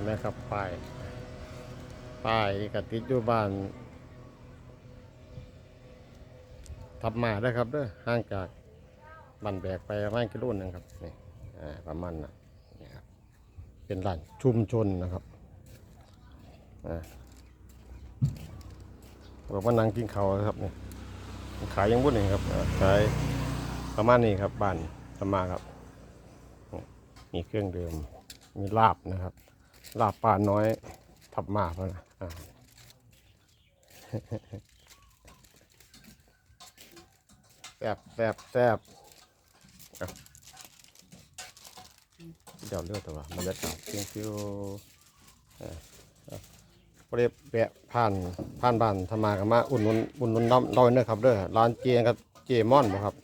ห็นไหมครับป้ายป้ายกติดอยู่บ้านทับมาได้ครับเด้อห่างจากบ้านแบกไปประมาณกิโลนึงครับนี่ประมาณนะนี่ครับเป็นร้านชุมชนนะครับอ่าบอกว่านั่งกินเขาวนะครับนี่ขายยังบุญนี่ครับขายประมาณนี้ครับบ้านทับมาครับมีเครื่องดื่มมีลาบนะครับ ลาบปลาน้อยทับมาเพราะนะอ่าแซบแซบแซบเดี๋ยวเลือกตัวบรรยากาศเพียงฟิวเอ่อเอ่อบ่ได้แวะผ่านผ่านบ้านธรรมากันมาอุ่นนุนอุ่นนุนน้ำน้อยเด้อครับเด้อร้านเจียงกับเจมอนบ่ครับ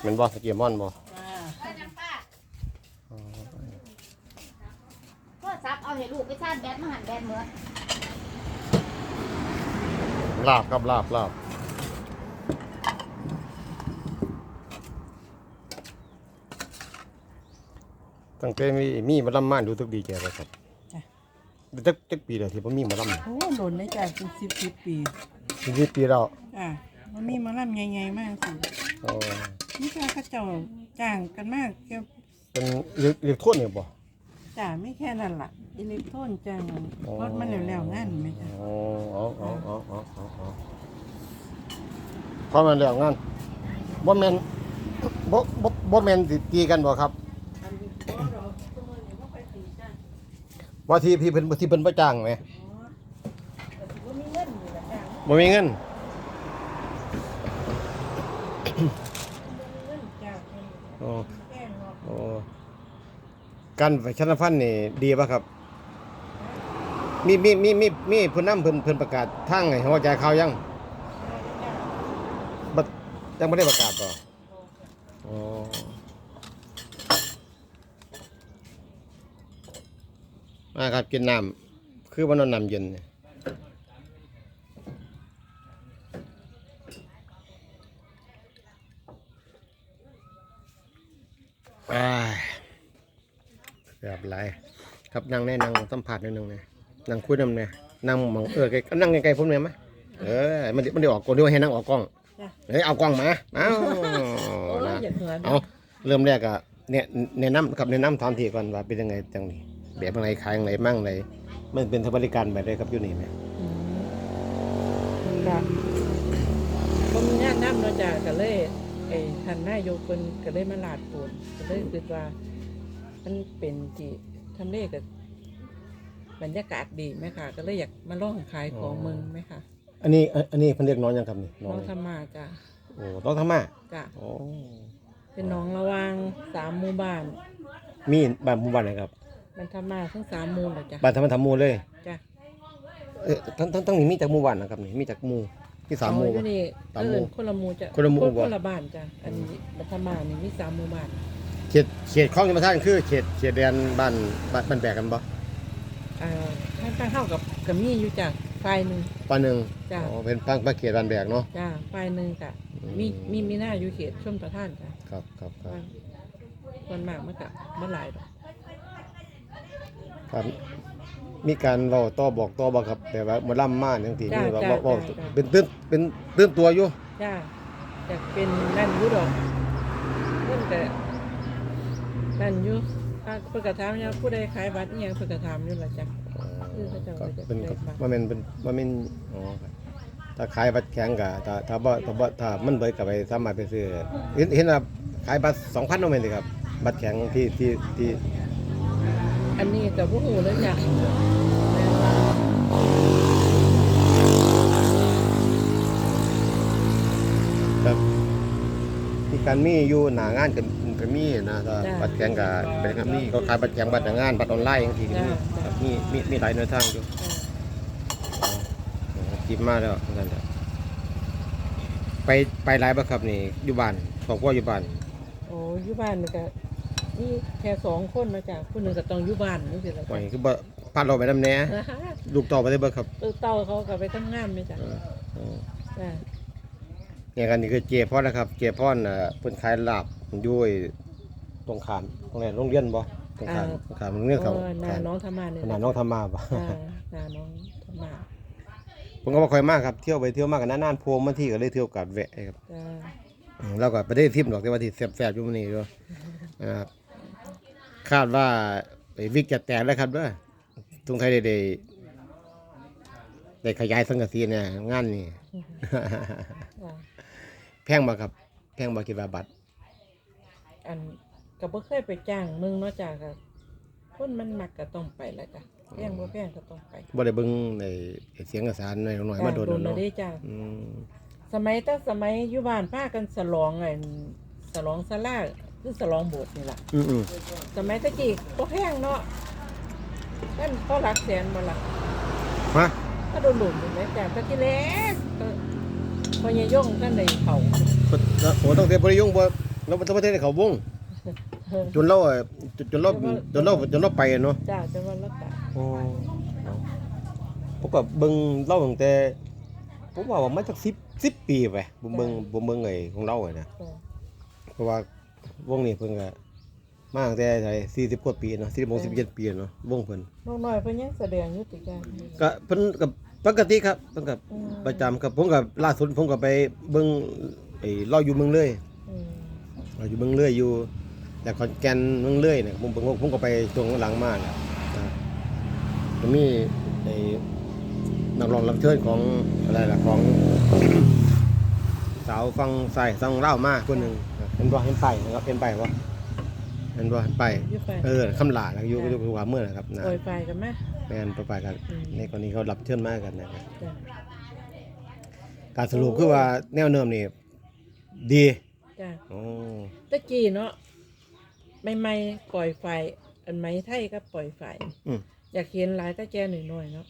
เป็นบ่เจมอนบ่ ก็ซับ เอาให้ลูกไปชาร์จแบตมาหันแบตเมื่อลาบครับลาบลาบตั้งแต่มีมีมาลำม่านดูทุกดีแกเลยครับจ้ะจักจักปีแล้วที่ผมมีมาลำโอ้โดนได้จากเป็นสิบสิบปียี่ปีแล้วอะมันมีหมาล่ำใหญ่ๆมากสิอ๋อนี่จ้าข้าเจ้าจ้างกันมากแค่เป็นเรียกเรียกโทษเนี่ยบ่ จ้าไม่แค่นั้นล่ะอิเล็กโทรนจ้างอ๋อรถมันแล้วๆงานไหมจ้ะอ๋ออ๋ออ๋ออ๋ออ๋ออ๋ออ๋อพอมันแล้วงานบ่แม่นบ่บ่บ่แม่นสิตีกันบ่ครับว่าที่พี่เพิ่นที่เพิ่นบ่จ้างไหมว่ามีเงินอยู่ละจ้างบ่มีเงินเงินจ้างเงินอ๋อ แก้งเนาะ โอ้ การไฟชนฟันนี่ดีป่ะครับ มีมีมีมีมีพิ่นนำเพิ่นเพิ่นประกาศทางไงหัวใจข่ายังบัดยังไม่ได้ประกาศต่ออ๋อมาครับกินน้ำคือวันนั้นน้ำเย็นเนี่ยอ้ายแบบไร ครับนั่งแน่นั่งสัมผัสนิดนึงเนี่ยนั่งคุยนำเนี่ยนั่งมองเออไกลนั่งไกลๆผมเนี่ยไหมเออมันมันได้ออกกล้องด้วยให้นั่งออกกล้องจ้ะเฮ้ยเอากล้องมาเอาโอ้ยนะอย่าเหนือเอาเริ่มแรกอะเนี่ยแนะนำกับแนะนำทานทีก่อนว่าเป็นยังไงจังนี้แบบอะไรขายยังไงมั่งไรมันเป็นบริการแบบใดครับอยู่นี่ไหมอืมก็บ่มีงานน้ำเนาะจ้ะก็เลยไอ้ท่านนายกเพิ่นก็เลยมาลาดปูนก็เลยคิดว่า มันเป็นที่ ทำเลกับบรรยากาศดีไหมคะก็เลยอยากมาลองขายของเมืองไหมคะอันนี้อันอันนี้เพิ่นเรียกน้องยังครับนี่น้น้อองงธรรมาจ้ะโอ้น้องธรรมะจ้ะโอ้เป็นน้องระหวางสามหมู่บ้านมีบ้านหมู่บ้านไหนครับมันธรรมาทั้งสามหมู่เลยจ้ะบ้านธรรมธรรมหมู่เลยจ้ะเออทั้งทั้งทั้งนี้มีจากหมู่บ้านนะครับนี่มีจากหมู่ที่สามหมู่ เออยู่นี่สามหมู่เอิ้นคนละหมู่จ้ะคนละหมู่บ่ คนละบ้านจ้ะอันนี้มันธรรมานี่มีสามหมู่บ้าน เขตเขตคลองยมท่านคือเขตเขตแดนบ้านบ้านบ้านแบกกันบ่อ่าท่านตั้งเข้ากับกับมีอยู่จ้ะฝ่ายหนึ่งปานหนึ่งจ้ะ อ๋อเป็นปังปังเขตบ้านแบกเนาะ จ้ะฝ่ายหนึ่งจ้ะอืมมีมีมีหน้าอยู่เขตชมประทานจ้ะครับครับครับส่วนมากมันก็บ่หลายดอกครับ มีการเว้าต่อบอกต่อบ่ครับแต่ว่าบ่ล่ำมาจังซี่นี่ว่าเว้าเว้าเป็นตื่นเป็นตื่นตัวอยู่ จ้าอยากเป็นนั่นอยุดอกเพิ่นก็ นั่นอยู่ถ้าเพิ่นก็ถามอยู่ผู้ใดขายบัตรอีหยังเพิ่นก็ถามอยู่ล่ะจ้ะคือเขาจะก็เอาไปเป็นเก็บบัตรว่าแม่นเป็นว่าแม่นอ๋อครับถ้าขายบัตรแข็งก็ถ้าถ้าบ่ถ้าบ่ถ้ามันเบิดก็ไปสามารถไปซื้อเห็นเห็นว่าขายบัตร2,000เนาะแม่นสิครับ บัตรแข็งที่ที่ที่อันนี้ก็บ่ฮู้เลยจ้ะครับที่การมีอยู่หน้างานก็ ก็มีนะถ้าบัตรแข็งก็เป็นก็มีก็ขายบัตรแข็งบัตรหน้างานบัตรออนไลน์จังซี่ก็มีครับมีมีมีหลายแนวทางอยู่จิบมาแล้วนั่นแหละไปไปหลายบ่ครับนี่อยู่บ้านครอบครัวอยู่บ้านโอ้อยู่บ้านมันก็มีแค่สองคนนะจ้ะผู้หนึงก็ต้องอยู่บ้านนี่สิล่ะไว้จ้ะคือบ่พาเราไปนำแหน่ลูกต่อไปได้บ่ครับเออเต้าเขาก็ไปทำงานไหมจ้ะเออเออจ้ะ เนี่ยกันนี่คือเจพรนะครับ เจพรน่ะเพิ่นขายลาบอยู่ไอ้ตรงข้ามตรงไหนโรงเรียนบ่แถตรงข้ามตรงข้ามมันเรื่องเขาเออนาน้องธรรมาเนี่ยขนาดน้องทำมาปะอ่านาน้องธรรมาผมก็บ่ค่อยมากครับเที่ยวไปเที่ยวมากกันนานๆโพมมาที่ก็เลยเที่ยวกัดแวะครับจ้าอืมเราก็ไปได้ทิมดอกแต่ว่าที่แซ่บๆอยู่มื้อนี้ด้วยนะครับคาดว่าไปวิกจะแตกแล้วครับเด้อตรงไทยได้ได้ได้ขยายสังกะสีเนี่ยงานนี่จ้า แพงบ่ครับ แพงบ่คิดว่าบัตรอันก็บ่เคยไปจ้างมึงเนาะจ้าก็คนมันมักก็ต้องไปแหล้วจ้ะแพงบ่แพงก็ต้องไปบ่ได้เบิ่งในเสียงกระสานหน่อยหน่อยมาโดนโดนแล้วมาเนาะได้จ้าอืมสมัยแต่สมัยอยู่บ้านพากันสลองไอ้สลองสลาคือสลองโบสถ์นี่ล่ะ อืมอืมสมัยตะกี้ก็แพงเนาะนั่นก็หลักแสนมาละฮะ ก็โดนหลุมอยู่นะจ้ะตะกี้เล็กก็ พอยายย่งท่านใดเขาโอ้ต้องเทบ่ได้ยุ่งบ่เราบ่ต้องประเทศเขาวงจนเราเอ่อจนจนเราจนเราจนเราไปอะเนาะจ้าจะว่ารักษาโอ้ผมก็เบิ่งเล่าตั้งแต่ผมว่าว่ามันสัก10 10ปีไปผมเบิ่งผมเบิ่งไอ้ของเราอะนะจ้ะเพราะว่าวงนี้เพิ่นก็มาตั้งแต่ไส40กว่าปีเนาะ40 17ปีเนาะวงเพิ่นน้องน้อยเพิ่นยังแสดงอยู่ติจ้าก็เพิ่นก็ ปกติครับเพิ่นก็อืมประจำครับผมก็ล่าสุดผมก็ไปเบิ่งไอ้เราอยู่เมืองเลยอืมเราอยู่เมืองเลยอยู่แต่ขอนแก่นเมืองเลยเนี่ยผมผมผมก็ไปช่วงหลังมาเนี่ยนะจะมีไอ้นักร้องรับเชิญของอะไรล่ะของ สาวฟังใส่ฟังเล่าวมากคนหนึ่งเห็นบ่เห็นไปนะครับเห็นไปวะเห็นบ่เห็นไป อยู่ไปเออคำหลาแล้วอยู่อยู่อยู่ว่าเมื่อนะครับนะโอยไปกันไหมแม่นไปไปกันอืมในกรณีเขารับเชิญมากกันนะครับจ้ะการสรุปคือว่าแนวเนิมนี่ดีจ้ะโอ้ตะกี้เนาะใหม่ๆปล่อยไฟ อันไหม้ไทยก็ปล่อยไฟ อืม อยากเห็นหลายตะแกหน่อยๆเนาะ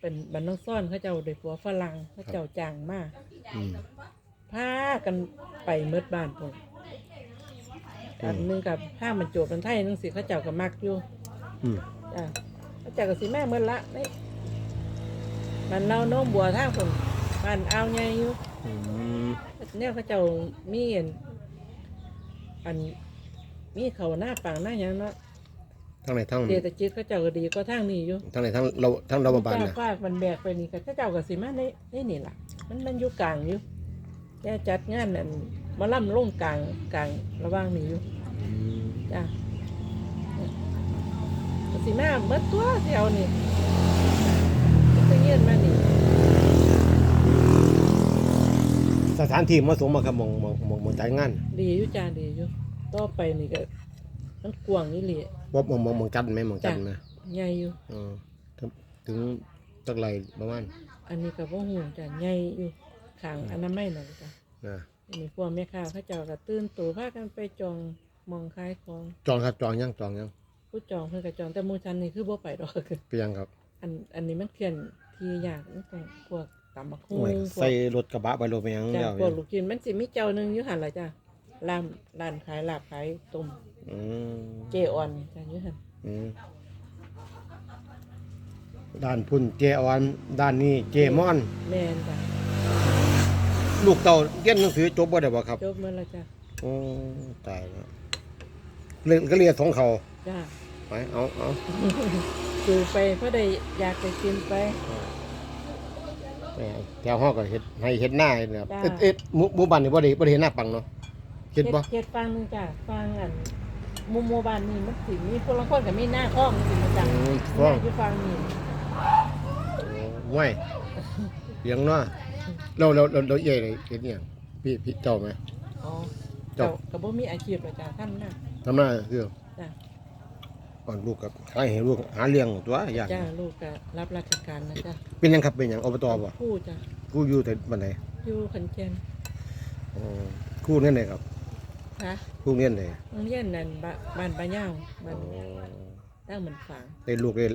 เป็นบันน้องซ่อนเขาเจ้าโดยผัวฝรั่งเขาเจ้าจ้างมาก อืมพากันไปเมืดบ้านผม อืมอันหนึงกับผ้ามันโจบมันไทยนึงสิเขาเจ้าก็มักอยู่ อืมจ้ะเขาเจ้าก็สิแม่เมืดละนี่มันเล่าน้องบัวทางผมบ้านเอาวใหญ่อยู่ อืมเนี่ยเขาเจ้ามีอันอันมีเขาหน้าปังหน้าหยังเนาะทั้งไหนทั้งเดตจิตเขาเจ้าก็ดีก็ทางนี้อยู่ทั้งไหนทั้งเราทั้งเราบานจ้านะฟาดมันแบกไปนี่ก็เขาเจ้าก็สิมาในในนี่ล่ะ มันมันอยู่กลางอยู่แกจัดงานนั่น มาล่ำลงกลางกลางระหว่างนี้อยู่อืมจ้าก็สิมาเบิดตัวเดียวนี่ก็เงียนมานี่สถานที่เหมาะสมมาครับหมองหมองหมองหมองจ่ายงาน ดีอยู่จ้าดีอยู่ต่อไปนี่ก็มันกว้างนี่เลยว่าหมองหมองหมองจัดไหมหมองจัดไหมใหญ่อยู่อ๋อถึงถึงตักไรประมาณอันนี้ก็บ่ฮู้จ้ะใหญ่อยู่ข้างอนามัยนั่นจ้ะนะ อันนี้พวกแม่ค้าเขาเจ้าก็ตื่นตัวพากันไปจองหมองขายของจองครับจองยังจองยังผู้จองเพิ่นก็จองแต่หมู่ฉันนี่คือบ่ไปดอกไปยังครับ อันอันนี้มันเพี้ยนที่ยากมันต้องพวกตำบักหุ่โอ้ยงพวใส่กรถกระบะไปรถไปยังจ้ะยาวพวกลูกชิ้นมันสิมีเจ้าหนึงอยู่หั่นล่ะจ้ะร้านร้านขายลาบขายต้มอืมเจออนจ้ะอยู่หั่นอืมด้านพุ่นเจออนด้านนี้เจมอน แม่นจ้ะ ลูกเต่าเรียนหนังสือจบบ่ได้บ่ครับจบหมดแล้วจ้ะโอ้ตายแล้วเรียนก็เรียนสองเขาจ้ะ ไปเอาเอาคือไปเพราะได้อยากไปกินไป แหมแถวห้องก็เฮ็ดให้เฮ็ดหน้าเนี่ยครับจ้า เอ็ดเอ็ดหมู่หมู่บ้านนี่บ่ได้บ่ได้เฮ็ดหน้าปังเนาะเฮ็ดบ่เฮ็ดฟังหนึงจ้ะฟังอันหมุมโมบานนี่มันสิมีพลคนกับมีหน้าคล้องสิมาจ้ะอืมหฟ้อน้างอยู่ฟังนี่ห้วยเลี้ยงเนาะ เราเราเราเราเย่เลยเฮ็ดเนี่ยพี่พี่เจ้าไหม อ๋อจ้ะเจ้าก็บ่มีอาชีพหรอกจ้ะท่านน่ะทำหน้าคือจ้ะก่อนลูกกับใครให้ลูกหาเลี้ยงตัวอยากจ้าลูกก็รับราชการนะจ้ะเป็นหยังครับเป็นหยังอบตบ่ผู้จ้ะกูอยู่แต่บ้านไหนอยู่ขอนแก่นอ๋อครูเรียนไหนครับค่ะครูเรียนไหนโรงเรียนนั่นบ้านบ้านปะย่าวบ้าอ๋นอตั้งมันฝาง ได้ลูกได้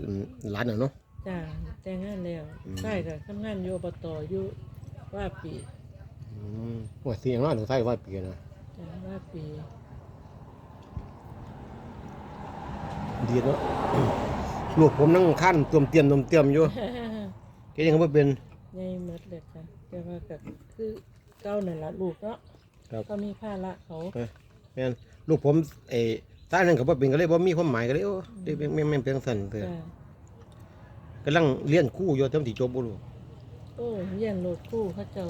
หลานน่ะเนาะ จ้าแต่งงานแล้วอืม ใช่ก็ทำงานอยู่อบตอยู่ ว่าปีอืมว่าสิหยังว่าหนูใส่ว่าเปลี่ยนนะจ้ะว่าปีดีเนาะลูกผมนั่งขั้นเตรียมเตรียมเตรียมอยู่แกยังบ่เป็น ใหญ่หมดเลยจ้ะแต่ว่าก็คือเก้านั่นละลูกเนาะครับก็มีภาระเขาแม่นลูกผมเออถ้าอันนั้นก็บ่เป็นก็เลยบ่มีความหมายก็เลยโอ้ได้แม่นแม่นเพียงสั่นเถอะจ้ะกำลังเรียนครู่อยู่เต็มที่จบบ่รู้ โอ้เรียนโลดคู่เขาเจ้า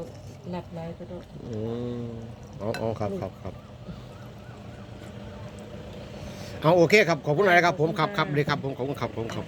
หลับหลายก็ดอกอืมอ๋ออ๋อครับครับครับเอาโอเคครับขอบคุณหลายครับผมครับครับเลยครับผมขอบคุณครับผมครับ